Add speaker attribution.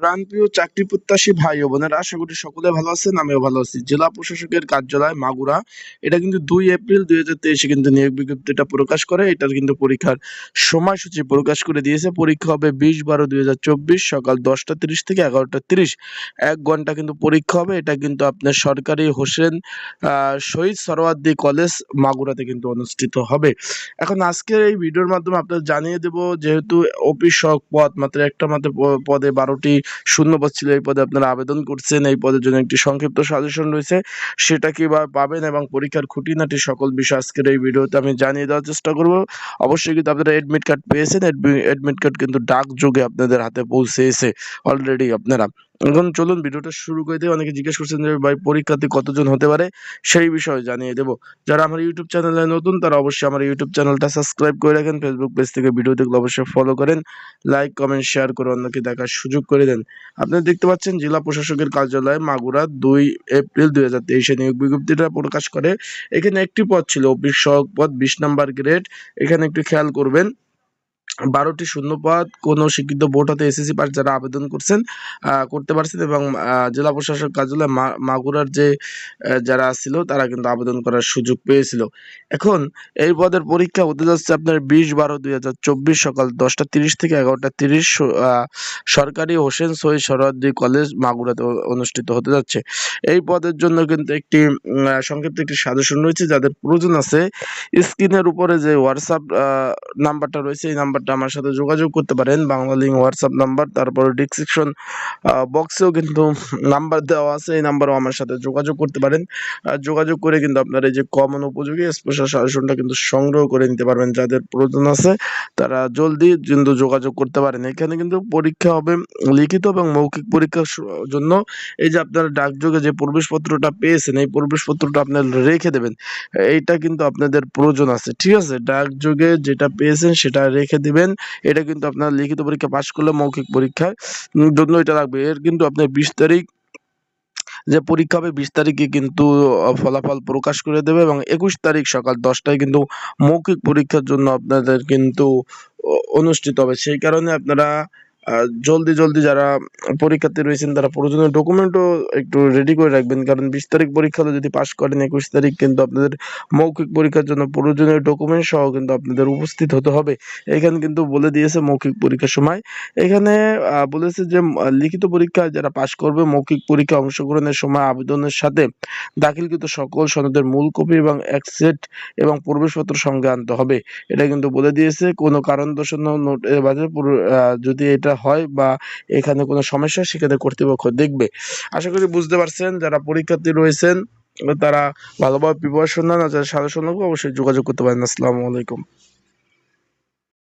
Speaker 1: প্রাণপ্রিয় চাকরি প্রত্যাশী ভাই ও বোনেরা, আশা করি সকলে ভালো আছেন, আমিও ভালো আছি। জেলা প্রশাসকের কার্যালয় মাগুরা, এটা কিন্তু দুই এপ্রিল দুই হাজার তেইশে কিন্তু নিয়োগ বিজ্ঞপ্তিটা প্রকাশ করে, এটার কিন্তু পরীক্ষার সময়সূচি প্রকাশ করে দিয়েছে। পরীক্ষা হবে বিশ বারো দুই হাজার চব্বিশ, সকাল দশটা তিরিশ থেকে এগারোটা তিরিশ। এক ঘণ্টা কিন্তু পরীক্ষা হবে, এটা কিন্তু আপনার সরকারি হোসেন শহীদ সরওয়ার্দী কলেজ মাগুরাতে কিন্তু অনুষ্ঠিত হবে। এখন আজকের এই ভিডিওর মাধ্যমে আপনাদের জানিয়ে দেব, যেহেতু অফিস সহক পদ মাত্র একটা মাত্র পদে বারোটি শূন্য পদ ছিল, এই পদে আপনারা আবেদন করছেন, এই পদের জন্য একটি সংক্ষিপ্ত সাজেশন রয়েছে। সেটা কীভাবে পাবেন এবং পরীক্ষার খুঁটিনাটি সকল বিষয় আজকের এই ভিডিওতে আমি জানিয়ে দেওয়ার চেষ্টা করব। অবশ্যই কিন্তু আপনারা এডমিট কার্ড পেয়েছেন এডমিট কার্ড কিন্তু ডাক যোগে আপনাদের হাতে পৌঁছেছে অলরেডি আপনারা। এখন চলুন ভিডিওটা শুরু করে দিয়ে অনেকে জিজ্ঞেস করছেন যে, ভাই, পরীক্ষার্থী কতজন হতে পারে? সেই বিষয়ে জানিয়ে দেব। যারা আমার ইউটিউব চ্যানেলে নতুন, তারা অবশ্যই আমার ইউটিউব চ্যানেলটা সাবস্ক্রাইব করে রাখেন। ফেসবুক পেজ থেকে ভিডিও দেখলে অবশ্যই ফলো করেন। লাইক কমেন্ট শেয়ার করে অন্যকে দেখার সুযোগ করে দেন। আপনারা দেখতে পাচ্ছেন, জেলা প্রশাসকের কার্যালয় মাগুরা দুই এপ্রিল দুই হাজার তেইশে নিয়োগ বিজ্ঞপ্তিটা প্রকাশ করে। এখানে একটি পদ ছিল, অফিস সহক পদ, বিশ নাম্বার গ্রেড। এখানে একটু খেয়াল করবেন বারোটি শূন্যপদ, কোন শিক্ষিত বোর্ড হতে এসএসসি পাস যারা আবেদন করছেন করতে পারছেন এবং জেলা প্রশাসক কার্যালয় মাগুরার যে যারা ছিল তারা কিন্তু আবেদন করার সুযোগ পেয়েছিল। এখন এই পদের পরীক্ষা হতে যাচ্ছে আপনার বিশ বারো দুই হাজার চব্বিশ সকাল দশটা তিরিশ থেকে এগারোটা তিরিশ সরকারি হোসেন সৈয়দ সরওয়ার্দী কলেজ মাগুরাতে অনুষ্ঠিত হতে যাচ্ছে। এই পদের জন্য কিন্তু একটি সংক্ষিপ্ত একটি সাজেশন রয়েছে যাদের প্রয়োজন আছে। স্ক্রিনের উপরে যে হোয়াটসঅ্যাপ নাম্বারটা রয়েছে, এই নাম্বারটা আমার সাথে যোগাযোগ করতে পারেন। বাংলা লিঙ্ক হোয়াটসঅ্যাপ নাম্বার, তারপরে ডিসক্রিপশন বক্সেও কিন্তু নাম্বার দেওয়া আছে। এই নাম্বারও আমার সাথে যোগাযোগ করতে পারেন। যোগাযোগ করে কিন্তু আপনার এই যে কমন উপযোগী স্পেশাল সাজেশনটা কিন্তু সংগ্রহ করে নিতে পারবেন। যাদের প্রয়োজন আছে, তারা জলদি কিন্তু যোগাযোগ করতে পারেন। এখানে কিন্তু পরীক্ষা হবে লিখিত এবং মৌখিক পরীক্ষার জন্য এই যে আপনারা ডাকযোগে যে প্রবেশপত্রটা পেয়েছেন, এই প্রবেশপত্রটা আপনার রেখে দেবেন। এইটা কিন্তু আপনাদের প্রয়োজন আছে। ঠিক আছে? ডাকযোগে যেটা পেয়েছেন, সেটা রেখে দিবেন, এটা কিন্তু আপনার লিখিত পরীক্ষা পাশ করলে মৌখিক পরীক্ষার জন্য এটা লাগবে। এর কিন্তু আপনার বিশ তারিখ, যে পরীক্ষা হবে বিশ তারিখে কিন্তু ফলাফল প্রকাশ করে দেবে এবং একুশ তারিখ সকাল দশটায় কিন্তু মৌখিক পরীক্ষার জন্য আপনাদের কিন্তু অনুষ্ঠিত হবে। সেই কারণে আপনারা জলদি জলদি যারা পরীক্ষার্থী রয়েছেন, তারা প্রয়োজনীয় ডকুমেন্টও একটু রেডি করে রাখবেন। কারণ বিশ তারিখ পরীক্ষাতে যদি পাশ করেন, একুশ তারিখ কিন্তু আপনাদের মৌখিক পরীক্ষার জন্য প্রয়োজনীয় ডকুমেন্ট সহ কিন্তু আপনাদের উপস্থিত হতে হবে। এখানে কিন্তু বলে দিয়েছে মৌখিক পরীক্ষার সময়। এখানে বলেছে যে লিখিত পরীক্ষায় যারা পাশ করবে, মৌখিক পরীক্ষা অংশগ্রহণের সময় আবেদনের সাথে দাখিলকৃত সকল সনদের মূল কপি এবং এক সেট এবং প্রবেশপত্র সঙ্গে আনতে হবে। এটা কিন্তু বলে দিয়েছে। কোনো কারণ দর্শানো নোট যদি এটা হয় বা এখানে কোনো সমস্যা সেক্ষেত্রে কর্তৃপক্ষ দেখবে। আশা করি বুঝতে পারছেন, যারা পরীক্ষার্থী রয়েছেন, তারা ভালোভাবে প্রিপারেশন নেন আর যারা সাজেশন অবশ্যই যোগাযোগ করতে পারেন। আসসালামু আলাইকুম।